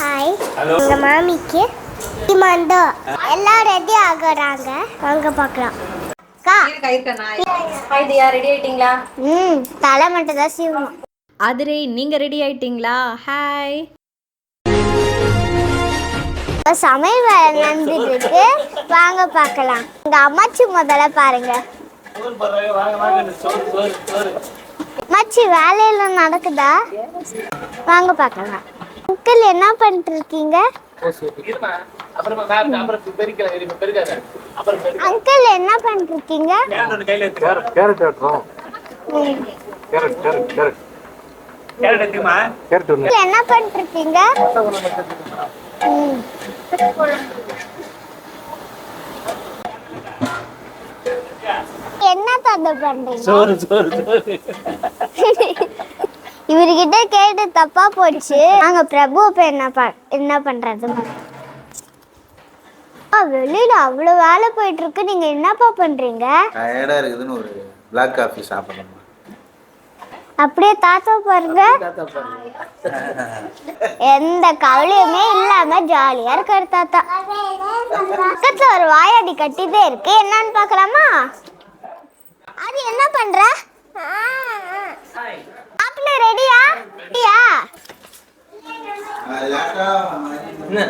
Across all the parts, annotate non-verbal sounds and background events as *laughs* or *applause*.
Hi எங்க மாமிக்கு மண்டோ எல்லாம் ரெடி ஆகுறாங்க. வாங்க பார்க்கலாம். அக்கா. ஹாய் தியா ரெடி ஆயிட்டீங்களா? ம் தலை மட்டும் தான் சீவணும். அதிரே நீங்க ரெடி ஆயிட்டீங்களா? ஹாய் சமையல் வேலை நடந்துட்டு இருக்கு வாங்க பார்க்கலாம். எங்க அம்மாச்சி முதல்ல பாருங்க. அம்மாச்சி வேலையெல்லாம் நடக்குதா? வாங்க பார்க்கலாம். அங்கிள் என்ன பண்ணிட்டு இருக்கீங்க அங்கிள் என்ன பண்ணிட்டு இருக்கீங்க கேரட் வெட்டுறோம். கேரட் கேரட் கேரட் என்ன பண்ணிட்டு இருக்கீங்க. என்ன தந்தை பண்றீங்க *laughs* இவர்கிட்ட கேட்டு தப்பா போச்சு. நாங்க பிரபு இப்ப என்ன ப- என்ன பண்றது? வெளியில அவ்வளவு வேலை போயிட்டு இருக்கு நீங்க என்னப்பா பண்றீங்க? டயர்டா இருக்குதுன்னு ஒரு பிளாக் காஃபி சாப்பிடணும்? அப்படியே தாத்தா பாருங்க. எந்த கவலையுமே இல்லாம ஜாலியா இருக்காரு தாத்தா. பக்கத்துல ஒரு வாயாடி கட்டிட்டே இருக்கு. என்னன்னு பார்க்கலாமா? அது என்ன பண்ற? மாப்பிள்ள ரெடியா? ரெடியா?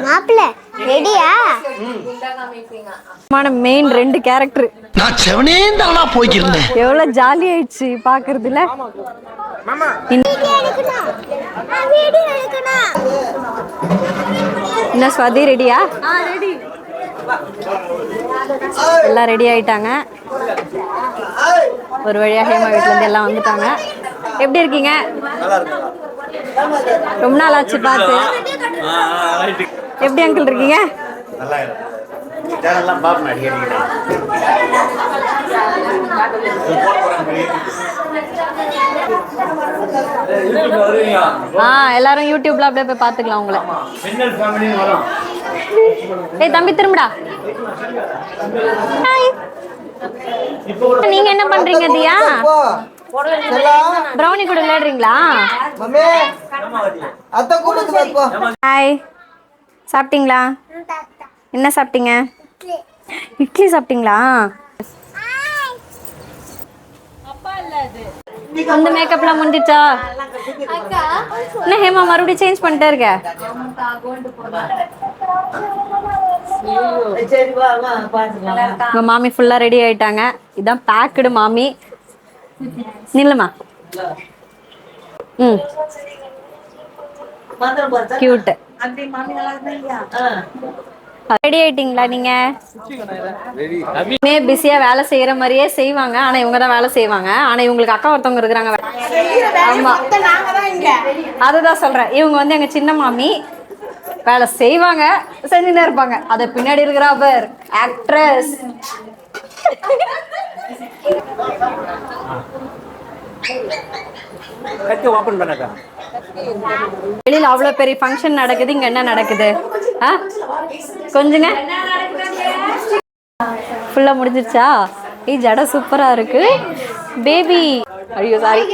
மாப்பிள்ள ரெடியா? மெயின் ரெண்டு கேரக்டர் நான் செவனே தானா போய்க்கிருந்தேன். எவ்வளவு ஜாலி ஆயிடுச்சு பாக்குறதுல என்ன ஸ்வாதி ரெடியா? எல்லாம் ரெடி ஆயிட்டாங்க. ஒரு வழியா ஹேமா வீட்ல இருந்து எல்லாம் வந்துட்டாங்க. எப்படி இருக்கீங்க? ரொம்ப நாள் ஆச்சு பார்த்து. எப்படி அங்கிள் இருக்கீங்க? ஆ எல்லாரும் யூடியூப்ல அப்படியே போய் பாத்துக்கலாம் உங்களை. ஏய் தம்பி திரும்புடா. நீங்க என்ன பண்றீங்க தியா? பிரௌனி கூட விளையாடுறீங்களா? ஹாய் சாப்பிட்டீங்களா? என்ன சாப்பிட்டீங்க? இட்லி சாப்பிட்டீங்களா? அந்த மேக்கப்லாம் முடிஞ்சிச்சா? என்ன ஹேமா மறுபடியும் சேஞ்ச் பண்ணிட்டே இருக்க? உங்க மாமி ஃபுல்லா ரெடி ஆயிட்டாங்க. இதான் பேக்கடு மாமி. நில்லுமா? ம். கியூட் ரெடி ஆயிட்டீங்களா நீங்க? இனிமே பிஸியா வேலை செய்யற மாதிரியே செய்வாங்க. ஆனா இவங்க தான் வேலை செய்வாங்க. ஆனா இவங்களுக்கு அக்கா ஒருத்தவங்க இருக்கிறாங்க. ஆமா. அதுதான் சொல்றேன். இவங்க வந்து எங்க சின்ன மாமி வேலை செய்வாங்க. செஞ்சுட்டே இருப்பாங்க. அது பின்னாடி இருக்கிற அவர் ஆக்ட்ரஸ் பண்ணக்கா வெளியில அவ்வளவு பெரிய ஃபங்க்ஷன் நடக்குது இங்க என்ன நடக்குது? ஆ? கொஞ்சங்க. ஃபுல்லா முடிஞ்சிருச்சா? ஏய் ஜட சூப்பரா இருக்கு. பேபி ஐயோ சாரி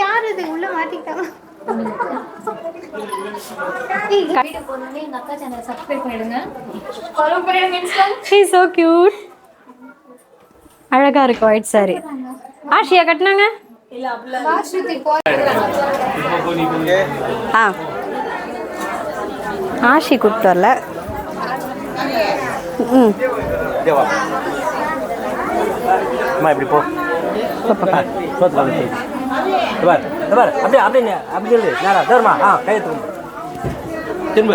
ஷீ சோ கியூட் அழகா இருக்கு ஒயிட் சாரி ஆஷியா கட்டினாங்க? ஆ. ஆஷி கூப்பிட்டு வரல. ம். இப்படி போ. அப்படியே அப்படியே நே- அப்படி சொல்லு. நேரா தருமா ஆ கையை திரும்ப திரும்ப.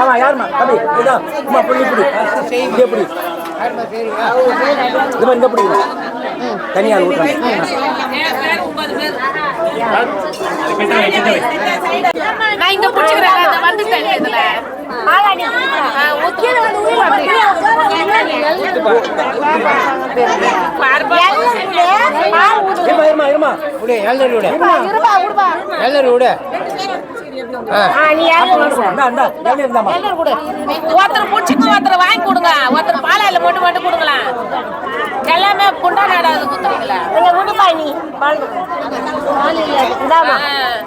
ஆமா யாருமா தம்பி இதான் அம்மா புள்ளி புடி. இப்படி புடி. இது மாதிரி இந்த புடி தனியாக ஊற்றுறேன் நான் இந்த ஒருத்தர் புடிச்சுக்கு ஒருத்தர் வாங்கி கொடுங்க. ஒருத்தர் பாலாயில மட்டும் மட்டும் கொடுங்களேன் எல்லாமே புண்டா குத்துறீங்களா.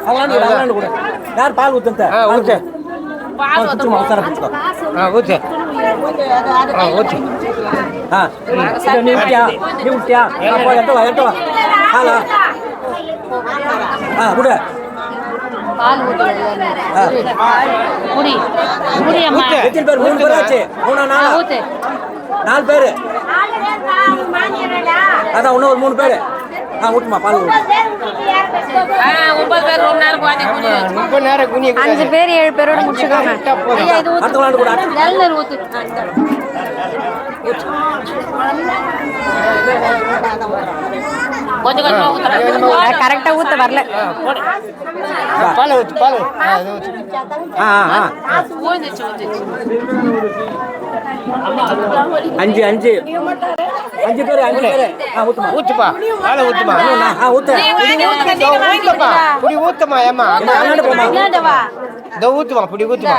அவங்களாண்டு விடு அவங்களாண்டு விடு யார் பால் ஊற்றுந்த ஊற்று எட்ட வா எட்ட வா. ஹலோ ஆ விடு. ஊத்து. எத்தனை பேர்? மூணு பேர் ஆச்சு? மூணா நாலா? நாலு பேர். அதான் இன்னும் ஒரு மூணு பேர். ஆ ஊட்டுமா பால் அஞ்சு பேர் ஏழு பேரோட முடிச்சுக்கோங்க. கொஞ்சம் கொஞ்சமா கரெக்டா ஊத்த வரல. பால் ஊத்து பால் அஞ்சு அஞ்சு. அஞ்சு பேர் அஞ்சு பேர். ஊத்துமா? ஊத்துப்பா. பால் ஊத்துமா ஆ ஊத்து. ஊத்துங்க. புடி ஊத்துமா? ஏமா விளையாண்டு போமா இந்த ஊத்துமா புடி ஊத்துமா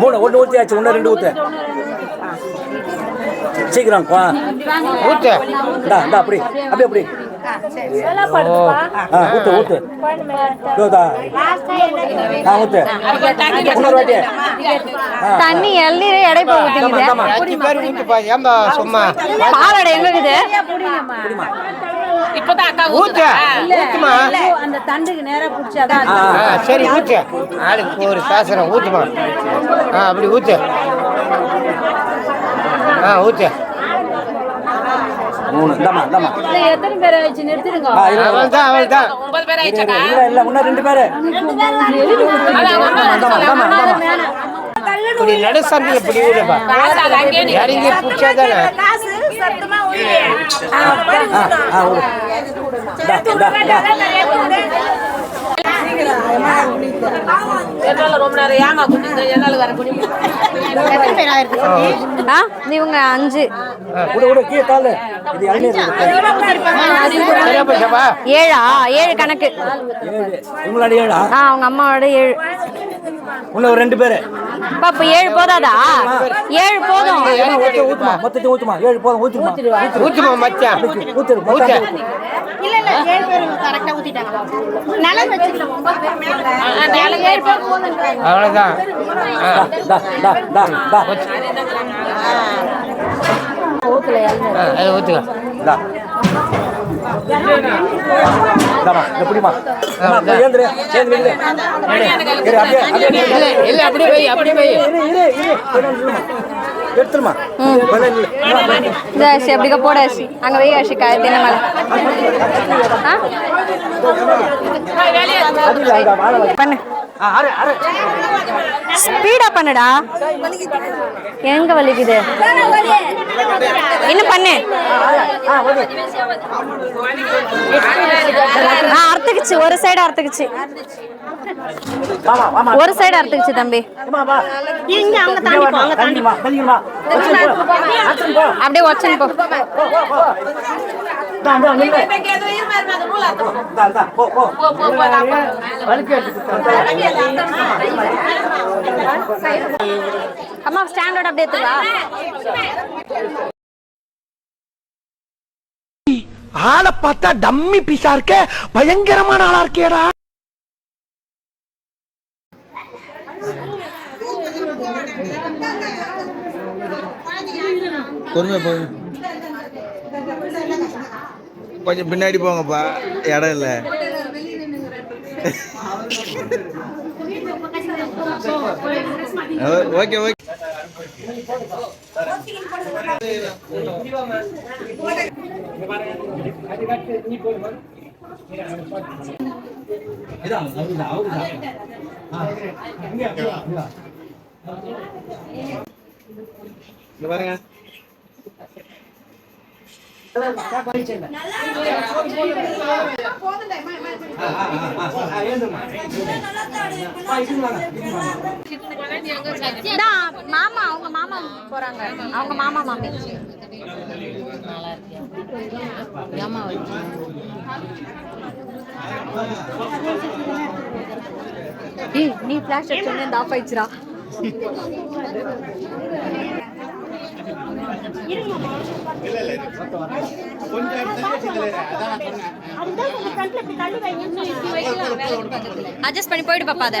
மூணு ஒன்று ஊற்றியாச்சு ஒன்று ரெண்டு ஊத்து. சீக்கிரம் வா. ஊத்து. இந்தா இந்தா அப்படி. அப்படி அப்படி. ஊத்து ஊத்து. இதோதா. ஆ ஊத்து. இன்னொரு வாட்டி. தண்ணி எல்லீரே எடை போய் ஊத்திக்குது ஆமா. அஞ்சு பேர் ஊத்துப்பா. ஏம்பா சும்மா? பாலடை எங்க இருக்குது இப்பதான் அக்கா ஊத்து. ஊத்துறா ஊத்துமா? அந்த தண்டுக்கு நேரா புடிச்சாதான் ஆ ஆ, சரி ஊத்து. ஆளுக்கு ஒரு சாசனம். ஊத்துமா? ஆ அப்படி ஊத்து. ஆ ஊத்து. மூணு இந்தாம்மா இந்தாம்மா. எத்தனை பேரை வச்சு நிறுத்திடுங்க? ஆ அவள் தான் அவள் தான் ஒன்பது பேர் ஆயிடுச்சாக்கா இல்ல இல்ல இன்னும் ரெண்டு பேரு. இப்படி நடு சந்தையில் நிக்குது. இறங்கி பிடிச்சாதானே? ஆ ஆ குடிங்க ஆ இவங்க அஞ்சு விடு விடு கீழே காலு இது இளநீர் இருக்கு. சரியா போச்சாப்பா ஏழா ஏழு கணக்கு அவங்க அம்மாவோட ஏழு ஒரு ரெண்டு பேரு. அப்பா, அப்ப ஏழு போதாதா? ஏழு போதும். ஊத்துமா மொத்தத்தையும் ஊத்துமா ஏழு போதும் ஊத்துமா ஊத்துமா மச்சான்? ஊத்து மொத்தம் ஊத்து. ஊத்து. அவ்வளோதான் ஆ டா டா டா டா. ஆ, அதை ஊத்துங்க டா. இந்தாம்மா, இதை பிடிம்மா. அம்மா, போய் ஏந்திரு, ஏந்து நில்லு. இரு, அப்படியே, அப்படியே இல்லை அப்படியே. போய் இந்த அரிசி அப்படிக்கா போட அரிசி. அங்க வை அரிசி காய தின்ன மேல. ஆ? அடியில அங்க வாழை வை. பண்ணு. ஸ்பீடா பண்ணுடா. எங்க வலிக்குது? இன்னும் பண்ணு. அறுத்துக்குச்சு. ஒரு சைடு அறுத்துக்குச்சு. ஒரு சைடு அறுத்துக்குச்சு தம்பி. அப்படியே போ. அம்மா ஸ்டாண்டோட அப்படியே எடுத்துவா ஆளை பார்த்தா டம்மி பீஸா இருக்க. பயங்கரமான ஆளா இருக்கேடா. பொறுமை போங்க கொஞ்சம் பின்னாடி போங்கப்பா. இடம் இல்லை. *laughs* Okay okay. பாருங்க. மாமா அவங்க மாமா போறாங்க. அவங்க மாமா மாமி. ஏய் நீ பிளாஷ் அடிச்சோன்னே ஆஃப் ஆயிடுச்சுடா. அட்ஜஸ்ட் பண்ணி போயிட்டு பாப்பா அதை.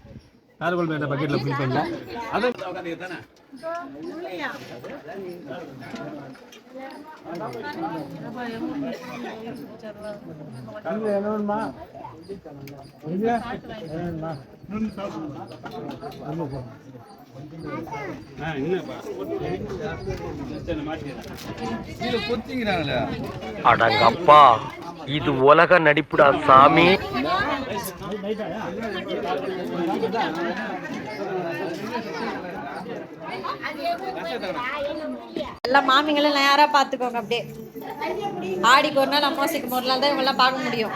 பக்கெட்ல ஃபில் பண்ணல. பொத்திக்கிறாங்களே அடங்கப்பா. இது உலக நடிப்புடா சாமி. எல்லாம் மாமிங்களும் நேரா பாத்துக்கோங்க அப்படியே. ஆடிக்கு ஒரு நாள் அமாவாசைக்கு ஒரு நாள் தான் இவங்கெல்லாம் பார்க்க முடியும்.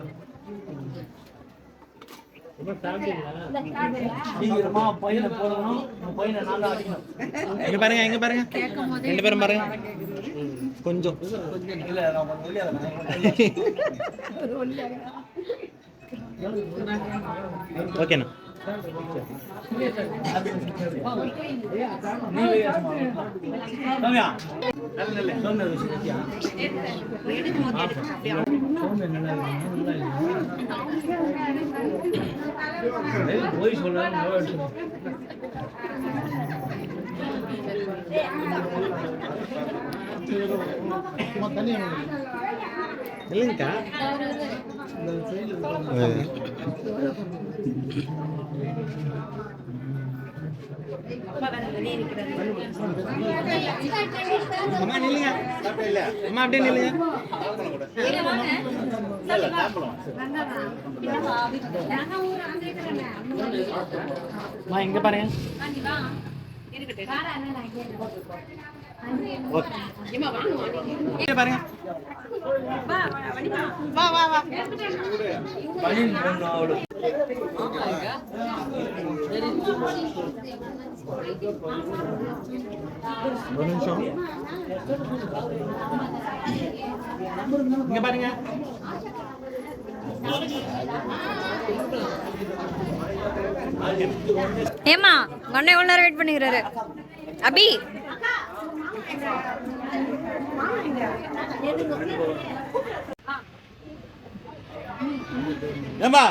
இங்க பாருங்க இங்க பாருங்க. ரெண்டு பேரும் பாருங்க. கொஞ்சம். ஓகேண்ணா இல்லைங்கக்கா அம்மா நில்லுங்க அம்மா அப்படியே நில்லுங்க அம்மா பாருங்க பாருங்க. ஒரு நிமிஷம் இங்க பாருங்க. ஏமா அண்ணன் எவ்வளவு நேரம் வெயிட் பண்ணிக்கிறாரு? அபி. ஏம்பா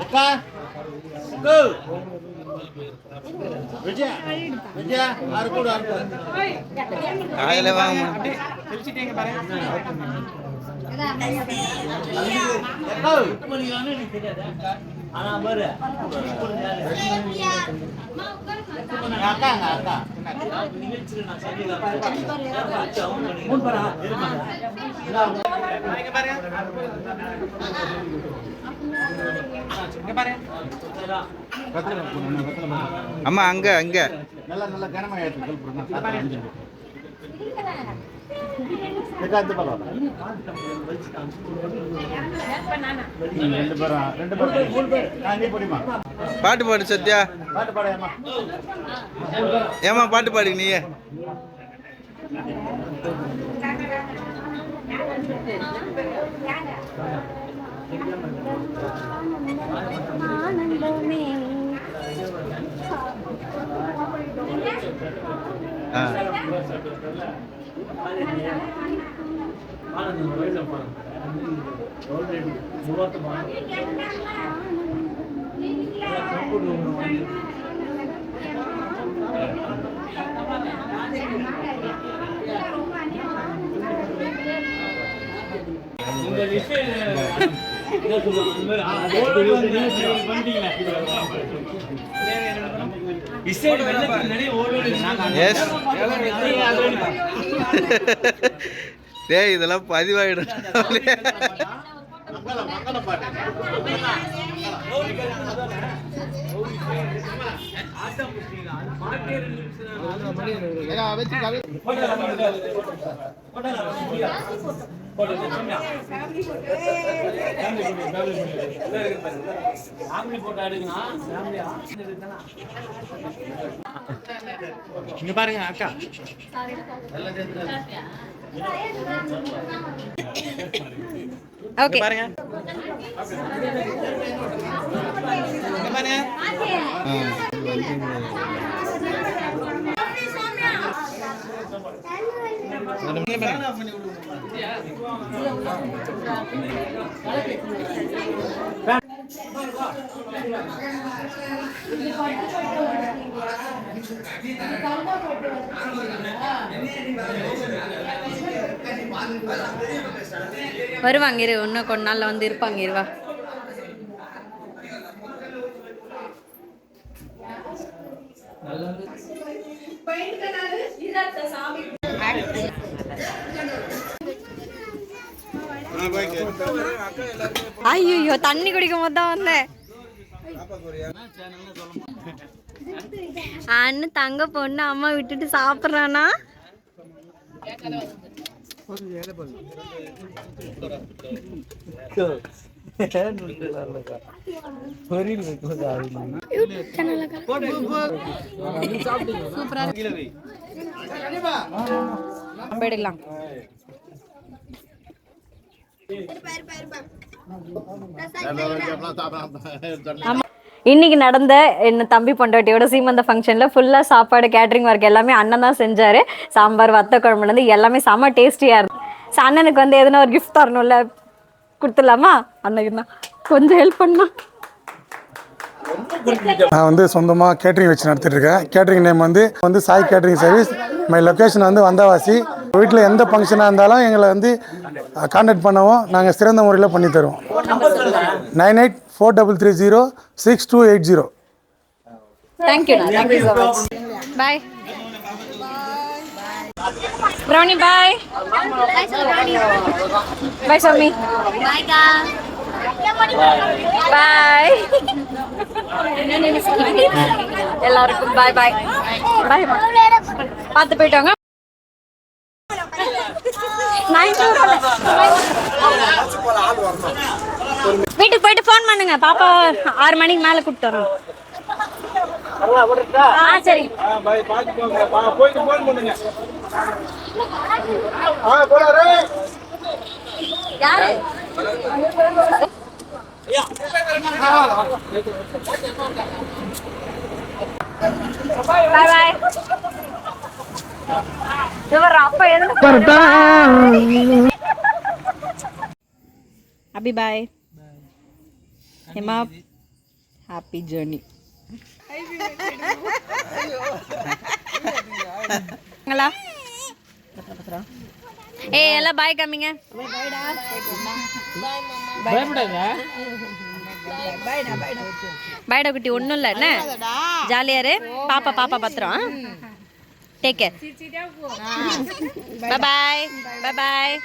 அக்கா. அக்கு. விஜயா விஜயா ஆறு கூட ஆறு காயில வாங்க பிரிச்சுட்டீங்க பாருங்க. ஆனா பாரு. அக்கா அங்க அக்கா இங்க பாருங்க. இங்க ரெண்டு பேரும் அங்க அங்க நல்ல பாட்டு பாடு சத்யா. பாட்டு பாடு ஏமா பாட்டு பாடு ஆ. எஸ் *laughs* டேய் இதெல்லாம் பதிவாயிடும். இங்க பாருங்க அக்கா. ஓகே பாருங்க. பாருங்க. வருவாங்க இரு. இன்னும் கொஞ்ச நாள்ல வந்து இருப்பாங்க இருவா ஐயோ தண்ணி குடிக்கும் போது தான் வந்தேன். அண்ணன் தங்க பொண்ணு அம்மா விட்டுட்டு சாப்பிட்றானா? ஆமா. இன்னைக்கு நடந்த என்ன தம்பி பொண்டாட்டியோட சீமந்த ஃபங்க்ஷனில் ஃபுல்லாக சாப்பாடு கேட்ரிங் ஒர்க் எல்லாமே அண்ணன் தான் செஞ்சார். சாம்பார் வத்த குழம்புலேருந்து எல்லாமே செம்ம டேஸ்டியாக இருந்துச்சு. ஸோ அண்ணனுக்கு வந்து எதுனா ஒரு கிஃப்ட் தரணும்ல கொடுத்துடலாமா? அண்ணன் தான் கொஞ்சம் ஹெல்ப் பண்ணலாம் நான் வந்து சொந்தமாக கேட்ரிங் வச்சு நடத்திட்டு இருக்கேன். கேட்ரிங் நேம் வந்து வந்து Sai catering service my location வந்து வந்தவாசி. வீட்டில் எந்த ஃபங்க்ஷனாக இருந்தாலும் எங்களை வந்து கான்டாக்ட் பண்ணவும். நாங்கள் சிறந்த முறையில் பண்ணி தருவோம். Nine eight four double three zero six two eight zero. Thank you thank you so much bye சாமி பாய் எல்லாருக்கும் பாய் பாய் பாய் பார்த்து போயிட்டாங்க நான் இங்க வரல. வீட்டுக்கு போயிட்டு ஃபோன் பண்ணுங்க. பாப்பா ஆறு மணிக்கு மேலே கூப்பிட்டு வரோம் ஆ சரி. யாரு? பாய் பாய். இவர் அப்பா எதுக்கு Abhi bye. Hema happy journey ங்களா ஏய் எல்லாம் பாய் காமிங்க பாய்டா குட்டி ஒன்றும் இல்லை என்ன ஜாலியாக இரு பாப்பா பாப்பா பத்திரம் டேக் கேர் பாய் பாய் பாய்